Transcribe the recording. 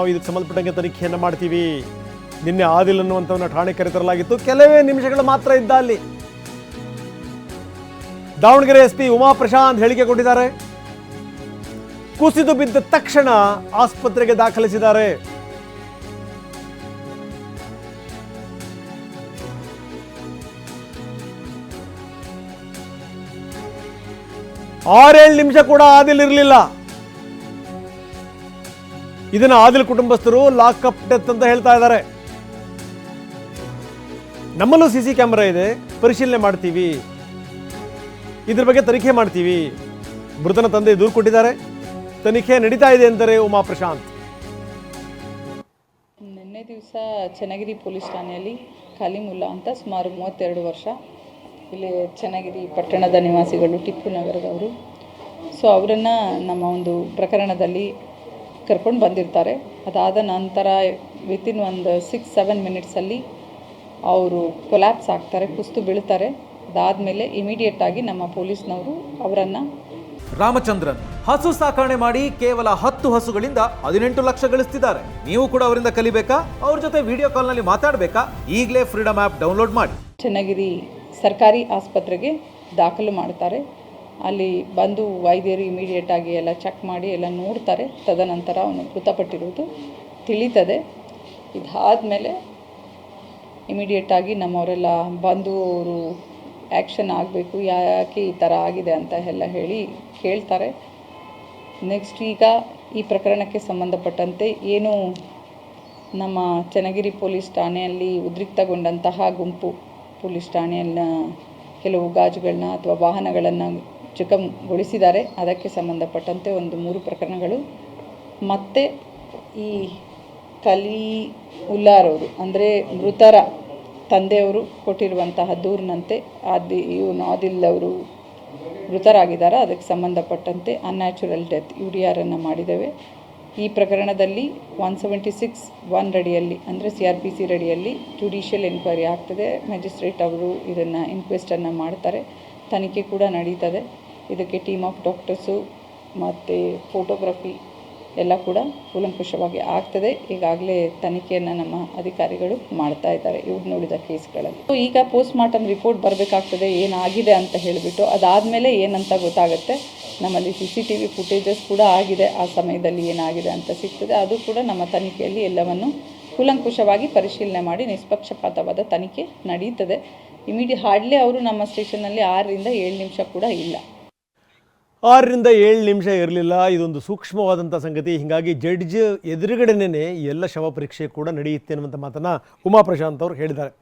ನಾವು ಇದಕ್ಕೆ ಸಂಬಂಧಪಟ್ಟಂಗೆ ತನಿಖೆಯನ್ನು ಮಾಡ್ತೀವಿ. ನಿನ್ನೆ ಆದಿಲ್ ಅನ್ನುವಂಥವನ್ನ ಠಾಣೆ ಕರೆತರಲಾಗಿತ್ತು. ಕೆಲವೇ ನಿಮಿಷಗಳು ಮಾತ್ರ ಇದ್ದ ಅಲ್ಲಿ. ದಾವಣಗೆರೆ ಎಸ್ ಪಿ ಉಮಾ ಪ್ರಶಾಂತ್ ಹೇಳಿಕೆ ಕೊಟ್ಟಿದ್ದಾರೆ ಕುಸಿದು ಬಿದ್ದ ತಕ್ಷಣ ಆಸ್ಪತ್ರೆಗೆ ದಾಖಲಿಸಿದ್ದಾರೆ. ಆರೇಳು ನಿಮಿಷ ಕೂಡ ಆದಿಲ್ ಇರಲಿಲ್ಲ. ಇದನ್ನ ಆದಿಲ್ ಕುಟುಂಬಸ್ಥರು ಲಾಕಪ್ ಡೆತ್ ಅಂತ ಹೇಳ್ತಾ ಇದ್ದಾರೆ. ನಮ್ಮಲ್ಲೂ ಸಿ ಕ್ಯಾಮೆರಾ ಇದೆ, ಪರಿಶೀಲನೆ ಮಾಡ್ತೀವಿ. ಇದ್ರ ಬಗ್ಗೆ ತನಿಖೆ ಮಾಡ್ತೀವಿ. ಮೃತನ ತಂದೆ ದೂರು ಕೊಟ್ಟಿದ್ದಾರೆ. ತನಿಖೆ ನಡೀತಾ ಇದೆ ಅಂತಾರೆ ಉಮಾ ಪ್ರಶಾಂತ್. ನಿನ್ನೆ ದಿವಸ ಚನ್ನಗಿರಿ ಪೊಲೀಸ್ ಠಾಣೆಯಲ್ಲಿ ಖಾಲಿಮುಲ್ಲಾ ಅಂತ ಸುಮಾರು ಮೂವತ್ತೆರಡು ವರ್ಷ ಇಲ್ಲಿ ಚನ್ನಗಿರಿ ಪಟ್ಟಣದ ನಿವಾಸಿಗಳು ಟಿಪ್ಪು ನಗರದವರು. ಸೊ ಅವರನ್ನು ನಮ್ಮ ಒಂದು ಪ್ರಕರಣದಲ್ಲಿ ಕರ್ಕೊಂಡು ಬಂದಿರ್ತಾರೆ. ಅದಾದ ನಂತರ ವಿತಿನ್ ಒಂದು ಸಿಕ್ಸ್ ಸೆವೆನ್ ಮಿನಿಟ್ಸಲ್ಲಿ ಅವರು ಕೊಲ್ಯಾಪ್ಸ್ ಆಗ್ತಾರೆ ಕುಸ್ತು ಬೀಳ್ತಾರೆ. ಅದಾದಮೇಲೆ ಇಮಿಡಿಯೇಟಾಗಿ ನಮ್ಮ ಪೊಲೀಸ್ನವರು ಅವರನ್ನು ರಾಮಚಂದ್ರನ್ ಹಸು ಸಾಕಣೆ ಮಾಡಿ ಕೇವಲ ಹತ್ತು ಹಸುಗಳಿಂದ ಹದಿನೆಂಟು ಲಕ್ಷ ಗಳಿಸ್ತಿದ್ದಾರೆ. ನೀವು ಕೂಡ ಅವರಿಂದ ಕಲಿಬೇಕಾ? ಅವ್ರ ಜೊತೆ ವಿಡಿಯೋ ಕಾಲ್ನಲ್ಲಿ ಮಾತಾಡಬೇಕಾ? ಈಗಲೇ ಫ್ರೀಡಮ್ ಆ್ಯಪ್ ಡೌನ್ಲೋಡ್ ಮಾಡಿ. ಚೆನ್ನಗಿರಿ ಸರ್ಕಾರಿ ಆಸ್ಪತ್ರೆಗೆ ದಾಖಲು ಮಾಡ್ತಾರೆ. ಅಲ್ಲಿ ಬಂದು ವೈದ್ಯರು ಇಮಿಡಿಯೇಟಾಗಿ ಎಲ್ಲ ಚೆಕ್ ಮಾಡಿ ಎಲ್ಲ ನೋಡ್ತಾರೆ. ತದನಂತರ ಅವನು ಮೃತಪಟ್ಟಿರುವುದು ತಿಳಿತದೆ. ಇಮಿಡಿಯೇಟ್ ಇಮಿಡಿಯೇಟಾಗಿ ನಮ್ಮವರೆಲ್ಲ ಬಂದು ಅವರು ಆ್ಯಕ್ಷನ್ ಆಗಬೇಕು, ಯಾಕೆ ಈ ಥರ ಆಗಿದೆ ಅಂತ ಎಲ್ಲ ಹೇಳಿ ಕೇಳ್ತಾರೆ. ನೆಕ್ಸ್ಟ್ ಈಗ ಈ ಪ್ರಕರಣಕ್ಕೆ ಸಂಬಂಧಪಟ್ಟಂತೆ ಏನು ನಮ್ಮ ಚನ್ನಗಿರಿ ಪೊಲೀಸ್ ಠಾಣೆಯಲ್ಲಿ ಉದ್ರಿಕ್ತಗೊಂಡಂತಹ ಗುಂಪು ಪೊಲೀಸ್ ಠಾಣೆಯನ್ನ ಕೆಲವು ಗಾಜುಗಳನ್ನ ಅಥವಾ ವಾಹನಗಳನ್ನು ಜಖಂಗೊಳಿಸಿದ್ದಾರೆ ಅದಕ್ಕೆ ಸಂಬಂಧಪಟ್ಟಂತೆ ಒಂದು ಮೂರು ಪ್ರಕರಣಗಳು. ಮತ್ತು ಈ ಕಲಿ ಉಲ್ಲಾರವರು, ಅಂದರೆ ಮೃತರ ತಂದೆಯವರು ಕೊಟ್ಟಿರುವಂತಹ ದೂರಿನಂತೆ ಆದಿ ಇವು ನಾದಿಲ್ ಅವರು ಮೃತರಾಗಿದ್ದಾರೆ. ಅದಕ್ಕೆ ಸಂಬಂಧಪಟ್ಟಂತೆ ಅನ್ಯಾಚುರಲ್ ಡೆತ್ ಯೂರಿಯಾರನ್ನು ಮಾಡಿದ್ದೇವೆ. ಈ ಪ್ರಕರಣದಲ್ಲಿ ಒನ್ ಸೆವೆಂಟಿ ಸಿಕ್ಸ್ ಒನ್ ರಡಿಯಲ್ಲಿ ಅಂದರೆ ಸಿ ಆರ್ ಪಿ ಸಿ ರಡಿಯಲ್ಲಿ ಜುಡಿಷಿಯಲ್ ಎನ್ಕ್ವೈರಿ ಆಗ್ತದೆ. ಮ್ಯಾಜಿಸ್ಟ್ರೇಟ್ ಅವರು ಇದನ್ನು ಇನ್ಕ್ವೆಸ್ಟನ್ನು ಮಾಡ್ತಾರೆ. ತನಿಖೆ ಕೂಡ ನಡೀತದೆ. ಇದಕ್ಕೆ ಟೀಮ್ ಆಫ್ ಡಾಕ್ಟರ್ಸು ಮತ್ತು ಫೋಟೋಗ್ರಫಿ ಎಲ್ಲ ಕೂಡ ಕೂಲಂಕುಷವಾಗಿ ಆಗ್ತದೆ. ಈಗಾಗಲೇ ತನಿಖೆಯನ್ನು ನಮ್ಮ ಅಧಿಕಾರಿಗಳು ಮಾಡ್ತಾ ಇದ್ದಾರೆ. ನೋಡಿದ ಕೇಸ್ಗಳಲ್ಲಿ. ಈಗ ಪೋಸ್ಟ್ ಮಾರ್ಟಮ್ ರಿಪೋರ್ಟ್ ಬರಬೇಕಾಗ್ತದೆ, ಏನಾಗಿದೆ ಅಂತ ಹೇಳಿಬಿಟ್ಟು ಅದಾದಮೇಲೆ ಏನಂತ ಗೊತ್ತಾಗುತ್ತೆ? ನಮ್ಮಲ್ಲಿ C C T V footages ಕೂಡ ಆಗಿದೆ. ಆ ಸಮಯದಲ್ಲಿ ಏನಾಗಿದೆ ಅಂತ ಸಿಗ್ತದೆ. ಅದು ಕೂಡ ನಮ್ಮ ತನಿಖೆಯಲ್ಲಿ ಎಲ್ಲವನ್ನು ಕೂಲಂಕುಷವಾಗಿ ಪರಿಶೀಲನೆ ಮಾಡಿ ನಿಷ್ಪಕ್ಷಪಾತವಾದ ತನಿಖೆ ನಡೀತದೆ. ಇಮಿಡಿಯೇ ಹಾರ್ಡ್ಲಿ ಅವರು ನಮ್ಮ ಸ್ಟೇಷನ್ನಲ್ಲಿ ಆರರಿಂದ ಏಳು ನಿಮಿಷ ಕೂಡ ಇಲ್ಲ. ಆರರಿಂದ ಏಳು ನಿಮಿಷ ಇರಲಿಲ್ಲ. ಇದೊಂದು ಸೂಕ್ಷ್ಮವಾದಂಥ ಸಂಗತಿ. ಹೀಗಾಗಿ ಜಡ್ಜ್ ಎದುರುಗಡೆನೇ ಎಲ್ಲ ಶವ ಪರೀಕ್ಷೆ ಕೂಡ ನಡೆಯುತ್ತೆ ಅನ್ನುವಂಥ ಮಾತನ್ನು ಉಮಾ ಪ್ರಶಾಂತ್ ಅವರು ಹೇಳಿದ್ದಾರೆ.